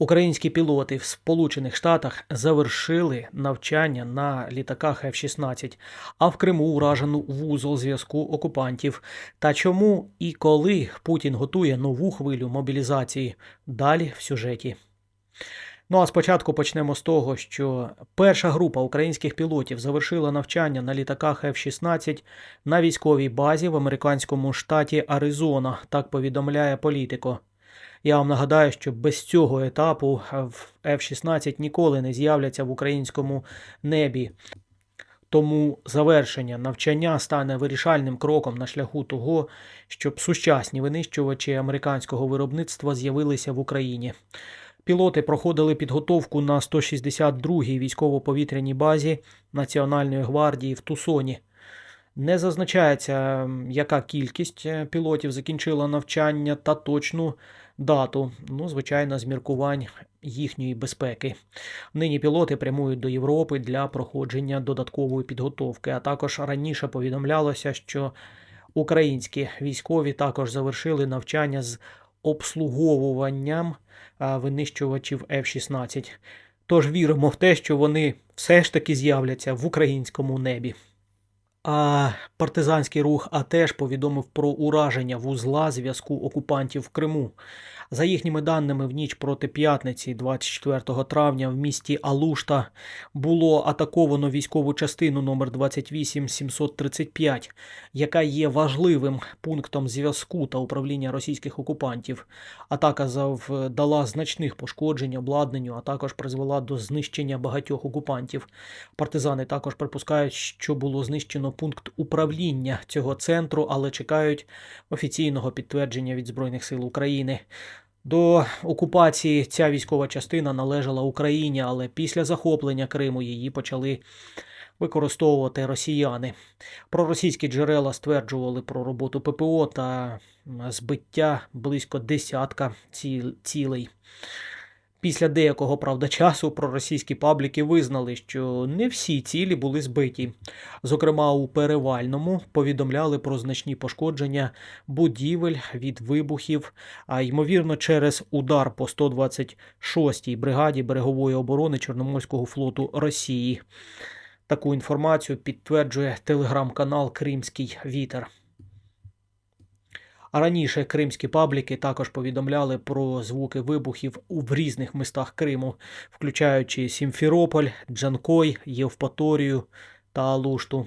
Українські пілоти в Сполучених Штатах завершили навчання на літаках F-16, а в Криму уражену вузол зв'язку окупантів. Та чому і коли Путін готує нову хвилю мобілізації? Далі в сюжеті. Ну а спочатку почнемо з того, що перша група українських пілотів завершила навчання на літаках F-16 на військовій базі в американському штаті Аризона, так повідомляє політико. Я вам нагадаю, що без цього етапу в F-16 ніколи не з'являться в українському небі. Тому завершення навчання стане вирішальним кроком на шляху того, щоб сучасні винищувачі американського виробництва з'явилися в Україні. Пілоти проходили підготовку на 162-й військово-повітряній базі Національної гвардії в Тусоні. Не зазначається, яка кількість е, пілотів закінчила навчання та точну дату, ну, звичайно, з міркувань їхньої безпеки. Нині пілоти прямують до Європи для проходження додаткової підготовки, а також раніше повідомлялося, що українські військові також завершили навчання з обслуговуванням винищувачів F-16. Тож віримо в те, що вони все ж таки з'являться в українському небі. А партизанський рух АТЕШ повідомив про ураження вузла зв'язку окупантів в Криму. За їхніми даними, в ніч проти п'ятниці, 24 травня, в місті Алушта було атаковано військову частину номер 28735, яка є важливим пунктом зв'язку та управління російських окупантів. Атака завдала значних пошкоджень обладнанню, а також призвела до знищення багатьох окупантів. Партизани також припускають, що було знищено пункт управління цього центру, але чекають офіційного підтвердження від Збройних сил України. До окупації ця військова частина належала Україні, але після захоплення Криму її почали використовувати росіяни. Проросійські джерела стверджували про роботу ППО та збиття близько десятка ці- цілей. Після деякого правда часу проросійські пабліки визнали, що не всі цілі були збиті. Зокрема, у Перевальному повідомляли про значні пошкодження будівель від вибухів, а ймовірно, через удар по 126-й бригаді берегової оборони Чорноморського флоту Росії. Таку інформацію підтверджує телеграм-канал Кримський Вітер. А раніше кримські пабліки також повідомляли про звуки вибухів в різних містах Криму, включаючи Сімферополь, Джанкой, Євпаторію та Алушту.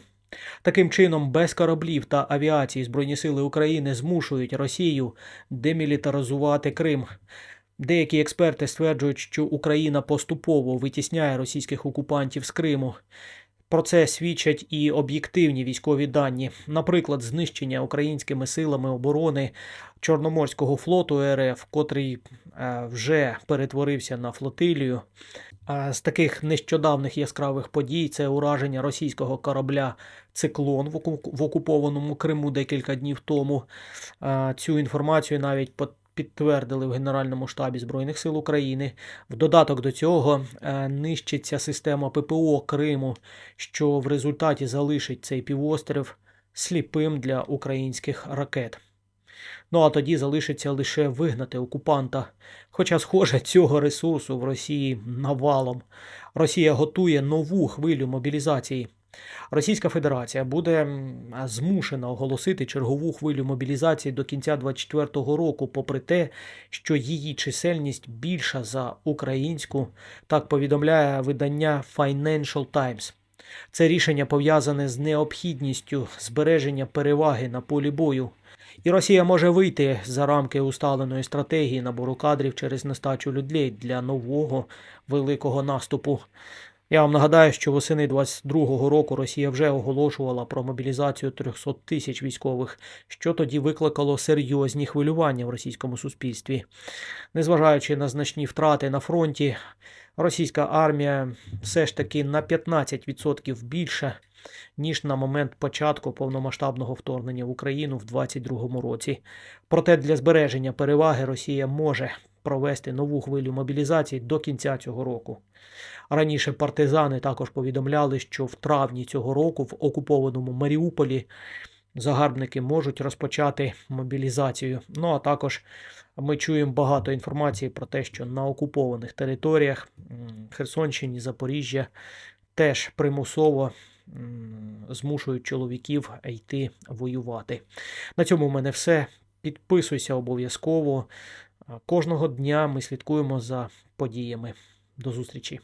Таким чином, без кораблів та авіації Збройні сили України змушують Росію демілітаризувати Крим. Деякі експерти стверджують, що Україна поступово витісняє російських окупантів з Криму. Про це свідчать і об'єктивні військові дані, наприклад, знищення українськими силами оборони Чорноморського флоту РФ, котрий е, вже перетворився на флотилію. З таких нещодавних яскравих подій це ураження російського корабля Циклон в окупованому Криму декілька днів тому. Цю інформацію навіть підтвердили в Генеральному штабі Збройних сил України. В додаток до цього е, нищиться система ППО Криму, що в результаті залишить цей півострів сліпим для українських ракет. Ну а тоді залишиться лише вигнати окупанта. Хоча, схоже, цього ресурсу в Росії навалом. Росія готує нову хвилю мобілізації. Російська Федерація буде змушена оголосити чергову хвилю мобілізації до кінця 2024 року, попри те, що її чисельність більша за українську, так повідомляє видання Financial Times. Це рішення пов'язане з необхідністю збереження переваги на полі бою. І Росія може вийти за рамки усталеної стратегії набору кадрів через нестачу людей для нового великого наступу. Я вам нагадаю, що восени 22-го року Росія вже оголошувала про мобілізацію 300 тисяч військових, що тоді викликало серйозні хвилювання в російському суспільстві. Незважаючи на значні втрати на фронті, російська армія все ж таки на 15% більше, ніж на момент початку повномасштабного вторгнення в Україну в 2022 році. Проте для збереження переваги Росія може провести нову хвилю мобілізації до кінця цього року. Раніше партизани також повідомляли, що в травні цього року в окупованому Маріуполі загарбники можуть розпочати мобілізацію. Ну а також ми чуємо багато інформації про те, що на окупованих територіях Херсонщині, Запоріжжя теж примусово змушують чоловіків йти воювати. На цьому в мене все. Підписуйся обов'язково. Кожного дня ми слідкуємо за подіями. До зустрічі!